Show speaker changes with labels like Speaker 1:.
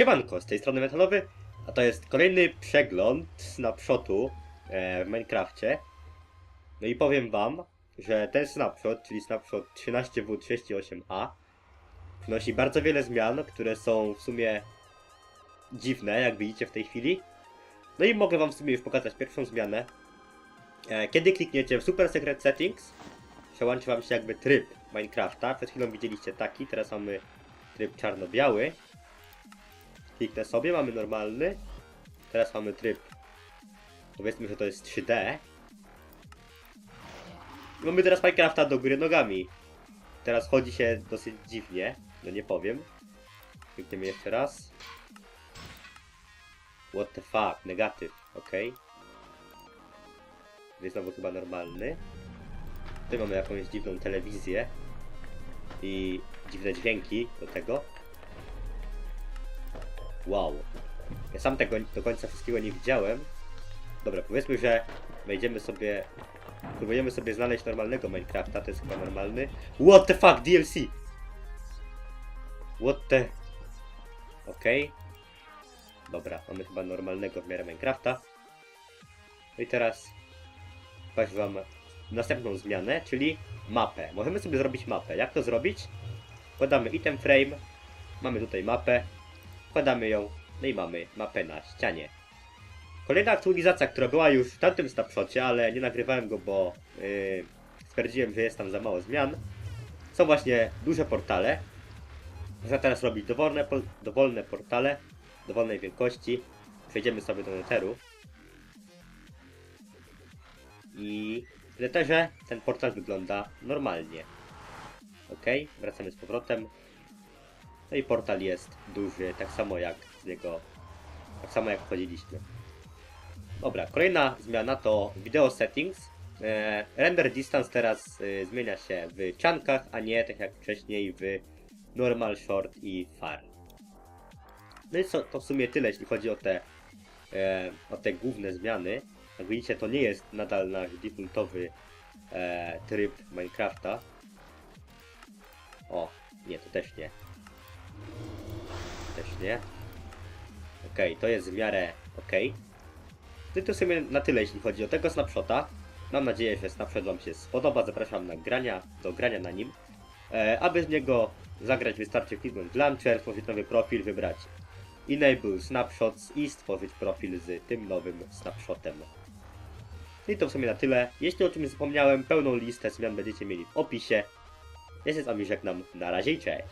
Speaker 1: Siemanko, z tej strony Metalowy, a to jest kolejny przegląd snapshotu e, w Minecrafcie. No i powiem wam, że ten snapshot, czyli snapshot 13W38A, przynosi bardzo wiele zmian, które są w sumie dziwne, jak widzicie w tej chwili. No i mogę wam w sumie już pokazać pierwszą zmianę. E, kiedy klikniecie w Super Secret Settings, przełączy wam się jakby tryb Minecrafta. Przed chwilą widzieliście taki, teraz mamy tryb czarno-biały. Kliknę sobie, mamy normalny. Teraz mamy tryb. Powiedzmy, że to jest 3D. Mamy teraz Minecrafta do góry nogami. Teraz chodzi się dosyć dziwnie, no nie powiem. Klikniemy jeszcze raz. What the fuck, negatyw, ok. Jest znowu chyba normalny. Tutaj mamy jakąś dziwną telewizję. I dziwne dźwięki do tego. Wow. Ja sam tego do końca wszystkiego nie widziałem. Dobra, powiedzmy, że wejdziemy sobie... Próbujemy sobie znaleźć normalnego Minecrafta, to jest chyba normalny. What the fuck, DLC! What the... Okej. Dobra, mamy chyba normalnego w miarę Minecrafta. No i teraz... Pokażę wam następną zmianę, czyli mapę. Możemy sobie zrobić mapę. Jak to zrobić? Podamy item frame. Mamy tutaj mapę. Wkładamy ją, no i mamy mapę na ścianie. Kolejna aktualizacja, która była już w tamtym snapshocie, ale nie nagrywałem go, bo yy, stwierdziłem, że jest tam za mało zmian. Są właśnie duże portale. Można teraz robić dowolne, po, dowolne portale, dowolnej wielkości. Przejdziemy sobie do Netheru. I w Netherze ten portal wygląda normalnie. Ok, wracamy z powrotem. No i portal jest duży, tak samo jak z niego, tak samo jak wchodziliśmy. Dobra, kolejna zmiana to video settings. E, render distance teraz e, zmienia się w czankach, a nie tak jak wcześniej w normal, short i far. No i to w sumie tyle, jeśli chodzi o te, e, o te główne zmiany. Jak widzicie, to nie jest nadal nasz defaultowy e, tryb Minecrafta. O, nie, to też nie. Też nie. Okej, to jest w miarę okej. Okay. To w sumie na tyle, jeśli chodzi o tego snapshota. Mam nadzieję, że snapshot Wam się spodoba. Zapraszam na grania, do grania na nim. E, aby z niego zagrać wystarczy kliknąć launcher, stworzyć nowy profil, wybrać Enable Snapshots i stworzyć profil z tym nowym snapshotem. I to w sumie na tyle. Jeśli o czymś zapomniałem, pełną listę zmian będziecie mieli w opisie. Ja się z Wami żegnam. Na razie i cześć.